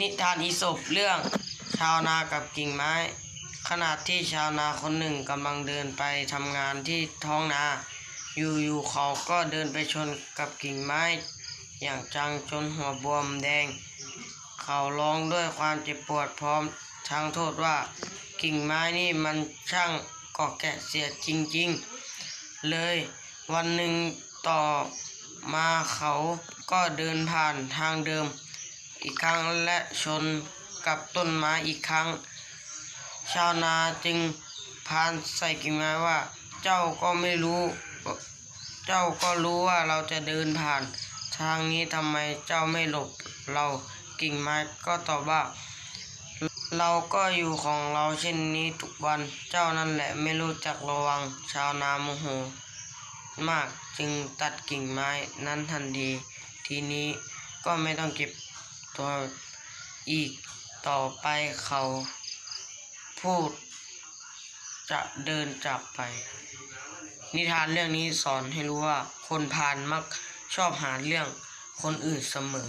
นิทานอีสปเรื่องชาวนากับกิ่งไม้ ขณะที่ชาวนาคนหนึ่งกำลังเดินไปทำงานที่ท้องนา อยู่ๆเขาก็เดินไปชนกับกิ่งไม้ อย่างจังจนหัวบวมแดง เขาร้องด้วยความเจ็บปวดพร้อมทั้งโทษว่ากิ่งไม้นี่มันช่างเกาะแกะเสียจริงๆ เลยวันหนึ่งต่อมาเขาก็เดินผ่านทางเดิม อีกครั้งและชนกับต้นไม้อีกครั้ง ชาวนาจึงพานใส่กิ่งไม้ว่า เจ้าก็ไม่รู้ เจ้าก็รู้ว่าเราจะเดินผ่าน ทางนี้ทำไมเจ้าไม่หลบเรากิ่งไม้ก็ตอบว่า เราก็อยู่ของเราเช่นนี้ทุกวันเจ้านั่นแหละไม่รู้จักระวังชาวนาโมโห มากจึงตัดกิ่งไม้นั้นทันทีทีนี้ก็ไม่ต้องเก็บ ตัวอีกต่อไปเขาพูด จะเดินจากไป นิทานเรื่องนี้สอนให้รู้ว่า คนพาลมักชอบหาเรื่องคนอื่นเสมอ